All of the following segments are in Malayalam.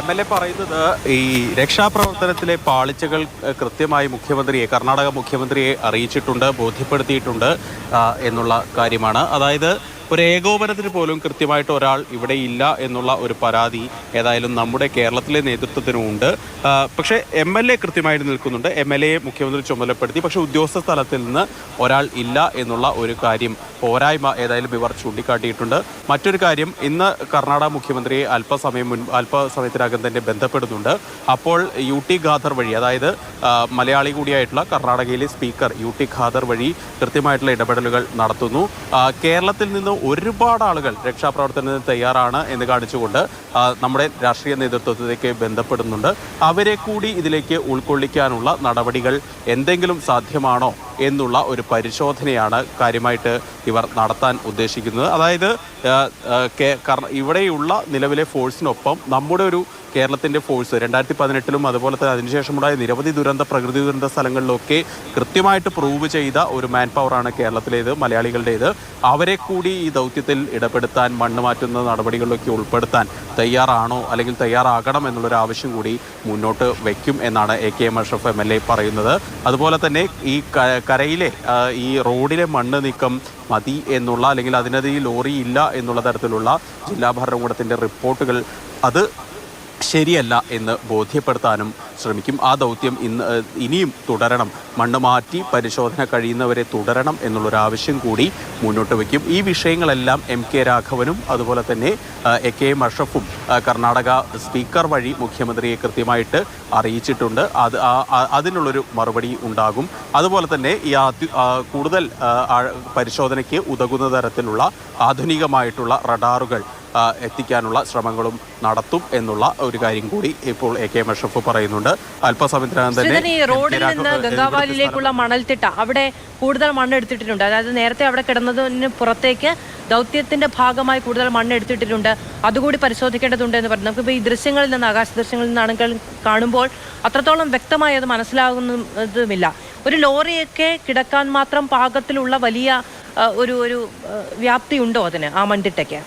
എം എൽ എ പറയുന്നത് ഈ രക്ഷാപ്രവർത്തനത്തിലെ പാളിച്ചകൾ കൃത്യമായി മുഖ്യമന്ത്രിയെ കർണാടക മുഖ്യമന്ത്രിയെ അറിയിച്ചിട്ടുണ്ട് ബോധ്യപ്പെടുത്തിയിട്ടുണ്ട് എന്നുള്ള കാര്യമാണ്. അതായത് ഒരു ഏകോപനത്തിന് പോലും കൃത്യമായിട്ട് ഒരാൾ ഇവിടെ ഇല്ല എന്നുള്ള ഒരു പരാതി ഏതായാലും നമ്മുടെ കേരളത്തിലെ നേതൃത്വത്തിനുമുണ്ട് പക്ഷേ എം എൽ എ കൃത്യമായിട്ട് നിൽക്കുന്നുണ്ട്. എം എൽ എയെ മുഖ്യമന്ത്രി ചുമതലപ്പെടുത്തി. പക്ഷേ ഉദ്യോഗസ്ഥ സ്ഥലത്തിൽ നിന്ന് ഒരാൾ ഇല്ല എന്നുള്ള ഒരു കാര്യം പോരായ്മ ഏതായാലും ഇവർ ചൂണ്ടിക്കാട്ടിയിട്ടുണ്ട്. മറ്റൊരു കാര്യം ഇന്ന് കർണാടക മുഖ്യമന്ത്രിയെ അല്പസമയം മുൻ അല്പസമയത്തിനകം തന്നെ ബന്ധപ്പെടുന്നുണ്ട്. അപ്പോൾ യു ടി ഖാദർ വഴി അതായത് മലയാളി കൂടിയായിട്ടുള്ള കർണാടകയിലെ സ്പീക്കർ യു ടി ഖാദർ വഴി കൃത്യമായിട്ടുള്ള ഇടപെടലുകൾ നടത്തുന്നു. കേരളത്തിൽ നിന്ന് ഒരുപാട് ആളുകൾ രക്ഷാപ്രവർത്തനത്തിന് തയ്യാറാണ് എന്ന് കാണിച്ചുകൊണ്ട് നമ്മുടെ രാഷ്ട്രീയ നേതൃത്വത്തിലേക്ക് ബന്ധപ്പെടുന്നുണ്ട്. അവരെ കൂടി ഇതിലേക്ക് ഉൾക്കൊള്ളിക്കാനുള്ള നടപടികൾ എന്തെങ്കിലും സാധ്യമാണോ എന്നുള്ള ഒരു പരിശോധനയാണ് കാര്യമായിട്ട് ഇവർ നടത്താൻ ഉദ്ദേശിക്കുന്നത്. അതായത് ഇവിടെയുള്ള നിലവിലെ ഫോഴ്സിനൊപ്പം നമ്മുടെ ഒരു കേരളത്തിന്റെ ഫോഴ്സ് രണ്ടായിരത്തി പതിനെട്ടിലും അതുപോലെ തന്നെ അതിനുശേഷമുണ്ടായ നിരവധി ദുരന്ത പ്രകൃതി ദുരന്ത സ്ഥലങ്ങളിലൊക്കെ കൃത്യമായിട്ട് പ്രൂവ് ചെയ്ത ഒരു മാൻ പവറാണ് കേരളത്തിലേത് മലയാളികളുടേത്. അവരെ കൂടി ഈ ദൗത്യത്തിൽ ഇടപെടുത്താൻ മണ്ണ് മാറ്റുന്ന നടപടികളിലൊക്കെ ഉൾപ്പെടുത്താൻ തയ്യാറാണോ അല്ലെങ്കിൽ തയ്യാറാകണം എന്നുള്ളൊരു ആവശ്യം കൂടി മുന്നോട്ട് വയ്ക്കും എന്നാണ് A K M Ashraf M L A പറയുന്നത്. അതുപോലെ തന്നെ ഈ കരയിലെ ഈ റോഡിലെ മണ്ണ് നീക്കം മതി എന്നുള്ള അല്ലെങ്കിൽ അതിനത് ഈ ലോറി ഇല്ല എന്നുള്ള തരത്തിലുള്ള ജില്ലാ ഭരണകൂടത്തിന്റെ റിപ്പോർട്ടുകൾ അത് ശരിയല്ല എന്ന് ബോധ്യപ്പെടുത്താനും ശ്രമിക്കും. ആ ദൗത്യം ഇന്ന് ഇനിയും തുടരണം. മണ്ണ് മാറ്റി പരിശോധന കഴിയുന്നവരെ തുടരണം എന്നുള്ളൊരാവശ്യം കൂടി മുന്നോട്ട് വയ്ക്കും. ഈ വിഷയങ്ങളെല്ലാം എം കെ രാഘവനും അതുപോലെ തന്നെ A K M Karnataka speaker വഴി മുഖ്യമന്ത്രിയെ കൃത്യമായിട്ട് അറിയിച്ചിട്ടുണ്ട്. അത് അതിനുള്ളൊരു മറുപടി ഉണ്ടാകും. അതുപോലെ തന്നെ ഈ കൂടുതൽ പരിശോധനയ്ക്ക് ഉതകുന്ന തരത്തിലുള്ള ആധുനികമായിട്ടുള്ള റഡാറുകൾ എത്തിക്കാനുള്ള ശ്രമങ്ങളും നടത്തും എന്നുള്ള ഒരു കാര്യം കൂടി ഇപ്പോൾ എ കെ മഷഫ് പറയുന്നുണ്ട്. അല്പസമയത്തിനകം തന്നെ എം റോഡിൽ നിന്ന് ഗംഗാവാലിലേക്കുള്ള ഗംഗാവാലിയിലേക്കുള്ള മണൽത്തിട്ട അവിടെ കൂടുതൽ മണ്ണ് എടുത്തിട്ടുണ്ട് അതായത് നേരത്തെ അവിടെ കിടന്നതിന് പുറത്തേക്ക് ദൗത്യത്തിന്റെ ഭാഗമായി കൂടുതൽ മണ്ണ് എടുത്തിട്ടുണ്ട് അതുകൂടി പരിശോധിക്കേണ്ടതുണ്ട് എന്ന് പറഞ്ഞു. നമുക്കിപ്പോൾ ഈ ദൃശ്യങ്ങളിൽ നിന്ന് ആകാശ ദൃശ്യങ്ങളിൽ നിന്നാണെങ്കിൽ കാണുമ്പോൾ അത്രത്തോളം വ്യക്തമായി അത് മനസ്സിലാകുന്നതുമില്ല. ഒരു ലോറിയൊക്കെ കിടക്കാൻ മാത്രം പാകത്തിലുള്ള വലിയ ഒരു ഒരു വ്യാപ്തി ഉണ്ടോ അതിന് ആ മൺതിട്ടയ്ക്ക്?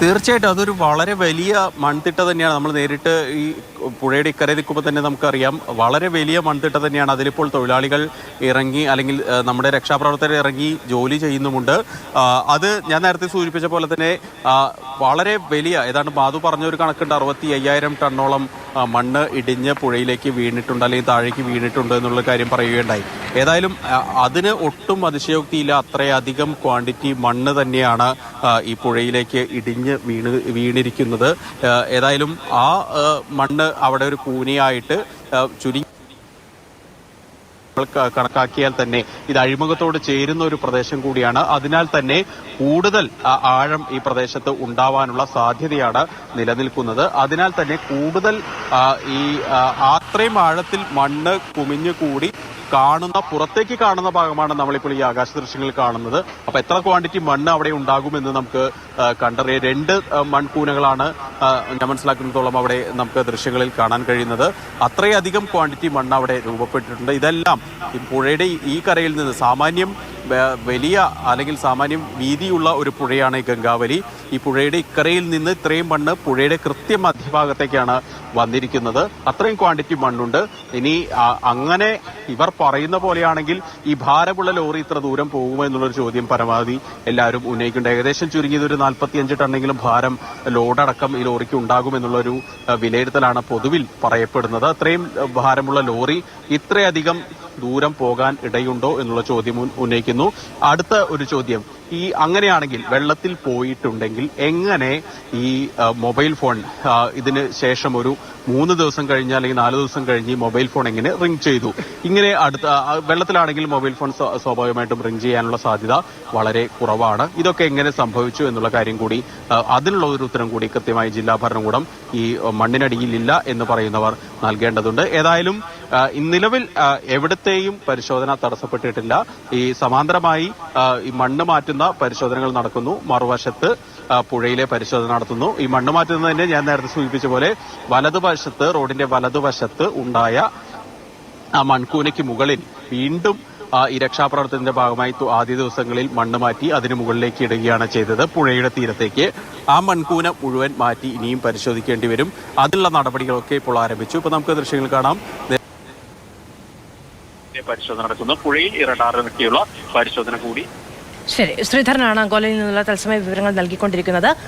തീർച്ചയായിട്ടും അതൊരു വളരെ വലിയ മൺതിട്ട തന്നെയാണ് നമ്മൾ നേരിട്ട് ഈ പുഴയുടെ ഇക്കരെ നിൽക്കുമ്പോൾ തന്നെ നമുക്കറിയാം. വളരെ വലിയ മൺതിട്ട തന്നെയാണ് അതിലിപ്പോൾ തൊഴിലാളികൾ ഇറങ്ങി അല്ലെങ്കിൽ നമ്മുടെ രക്ഷാപ്രവർത്തകർ ഇറങ്ങി ജോലി ചെയ്യുന്നുമുണ്ട്. അത് ഞാൻ നേരത്തെ സൂചിപ്പിച്ച പോലെ തന്നെ വളരെ വലിയ ഏതാണ്ട് മാധു പറഞ്ഞ ഒരു കണക്കുണ്ട് അറുപത്തി അയ്യായിരം ടണ്ണോളം മണ്ണ് ഇടിഞ്ഞ് പുഴയിലേക്ക് വീണിട്ടുണ്ട് അല്ലെങ്കിൽ താഴേക്ക് വീണിട്ടുണ്ട് എന്നുള്ള കാര്യം പറയുകയുണ്ടായി. ഏതായാലും അതിന് ഒട്ടും അതിശയോക്തിയില്ല. അത്രയധികം ക്വാണ്ടിറ്റി മണ്ണ് തന്നെയാണ് ഈ പുഴയിലേക്ക് ഇടിഞ്ഞ് വീണ് വീണിരിക്കുന്നത്. ഏതായാലും ആ മണ്ണ് അവിടെ ഒരു കൂനിയായിട്ട് ചുരുങ്ങി കണക്കാക്കിയാൽ തന്നെ ഇത് അഴിമുഖത്തോട് ചേരുന്ന ഒരു പ്രദേശം കൂടിയാണ്. അതിനാൽ തന്നെ കൂടുതൽ ആഴം ഈ പ്രദേശത്ത് ഉണ്ടാവാനുള്ള സാധ്യതയാണ് നിലനിൽക്കുന്നത്. അതിനാൽ തന്നെ കൂടുതൽ ഈ അത്രയും ആഴത്തിൽ മണ്ണ് കുമിഞ്ഞു കൂടി കാണുന്ന പുറത്തേക്ക് കാണുന്ന ഭാഗമാണ് നമ്മളിപ്പോൾ ഈ ആകാശ ദൃശ്യങ്ങളിൽ കാണുന്നത്. അപ്പൊ എത്ര ക്വാണ്ടിറ്റി മണ്ണ് അവിടെ ഉണ്ടാകുമെന്ന് നമുക്ക് കണ്ടറിയാം രണ്ട് മൺകൂനകളാണ് ഞാൻ മനസ്സിലാക്കുന്നിടത്തോളം അവിടെ നമുക്ക് ദൃശ്യങ്ങളിൽ കാണാൻ കഴിയുന്നത്. അത്രയധികം ക്വാണ്ടിറ്റി മണ്ണ് അവിടെ രൂപപ്പെട്ടിട്ടുണ്ട്. ഇതെല്ലാം ഈ പുഴയുടെ ഈ കരയിൽ നിന്ന് സാമാന്യം വലിയ അല്ലെങ്കിൽ സാമാന്യം വീതിയുള്ള ഒരു പുഴയാണ് ഈ ഗംഗാവലി. ഈ പുഴയുടെ ഇക്കരയിൽ നിന്ന് ഇത്രയും മണ്ണ് പുഴയുടെ കൃത്യ മധ്യഭാഗത്തേക്കാണ് വന്നിരിക്കുന്നത്. അത്രയും ക്വാണ്ടിറ്റി മണ്ണുണ്ട്. ഇനി അങ്ങനെ ഇവർ പറയുന്ന പോലെയാണെങ്കിൽ ഈ ഭാരമുള്ള ലോറി ഇത്ര ദൂരം പോകുമോ എന്നുള്ളൊരു ചോദ്യം പരമാവധി എല്ലാവരും ഉന്നയിക്കുന്നുണ്ട്. ഏകദേശം ചുരുങ്ങിയത് ഒരു നാൽപ്പത്തിയഞ്ച് ടണ്ണെങ്കിലും ഭാരം ലോഡടക്കം ഈ ലോറിക്ക് ഉണ്ടാകുമെന്നുള്ളൊരു വിലയിരുത്തലാണ് പൊതുവിൽ പറയപ്പെടുന്നത്. അത്രയും ഭാരമുള്ള ലോറി ഇത്രയധികം ദൂരം പോകാൻ ഇടയുണ്ടോ എന്നുള്ള ചോദ്യം ഉന്ന- ഉന്നയിക്കുന്നു. അടുത്ത ഒരു ചോദ്യം. ഈ അങ്ങനെയാണെങ്കിൽ വെള്ളത്തിൽ പോയിട്ടുണ്ടെങ്കിൽ എങ്ങനെ ഈ മൊബൈൽ ഫോൺ ഇതിന് ശേഷം ഒരു മൂന്ന് ദിവസം കഴിഞ്ഞ് അല്ലെങ്കിൽ നാല് ദിവസം കഴിഞ്ഞ് മൊബൈൽ ഫോൺ എങ്ങനെ റിംഗ് ചെയ്തു? ഇങ്ങനെ അടുത്ത വെള്ളത്തിലാണെങ്കിൽ മൊബൈൽ ഫോൺ സ്വാ- സ്വാഭാവികമായിട്ടും റിംഗ് ചെയ്യാനുള്ള സാധ്യത വളരെ കുറവാണ്. ഇതൊക്കെ എങ്ങനെ സംഭവിച്ചു എന്നുള്ള കാര്യം കൂടി അതിനുള്ള ഒരു ഉത്തരം കൂടി കൃത്യമായി ജില്ലാ ഭരണകൂടം ഈ മണ്ണിനടിയിലില്ല എന്ന് പറയുന്നവർ നൽകേണ്ടതുണ്ട്. ഏതായാലും നിലവിൽ എവിടത്തെയും പരിശോധന തടസ്സപ്പെട്ടിട്ടില്ല. ഈ സമാന്തരമായി ഈ മണ്ണ് മാറ്റുന്ന പരിശോധനകൾ നടക്കുന്നു. മറുവശത്ത് പുഴയിലെ പരിശോധന നടത്തുന്നു. ഈ മണ്ണ് മാറ്റുന്നതിന് ഞാൻ നേരത്തെ സൂചിപ്പിച്ച പോലെ വലതുവശത്ത് റോഡിന്റെ വലതുവശത്ത് ഉണ്ടായ ആ മൺകൂനയ്ക്ക് മുകളിൽ വീണ്ടും ഈ രക്ഷാപ്രവർത്തനത്തിന്റെ ഭാഗമായി ആദ്യ ദിവസങ്ങളിൽ മണ്ണ് മാറ്റി അതിന് മുകളിലേക്ക് ഇടുകയാണ് ചെയ്തത്. പുഴയുടെ തീരത്തേക്ക് ആ മൺകൂന മുഴുവൻ മാറ്റി ഇനിയും പരിശോധിക്കേണ്ടി വരും. അതിനുള്ള നടപടികളൊക്കെ ഇപ്പോൾ ആരംഭിച്ചു. ഇപ്പൊ നമുക്ക് ദൃശ്യങ്ങൾ കാണാം. പരിശോധന നടക്കുന്നു. പുഴയിൽ ഈ റഡാറിന് പരിശോധന കൂടി. ശരി. ശ്രീധരനാണ് അങ്കോലയിൽ നിന്നുള്ള തത്സമയ വിവരങ്ങൾ നൽകിക്കൊണ്ടിരിക്കുന്നത്.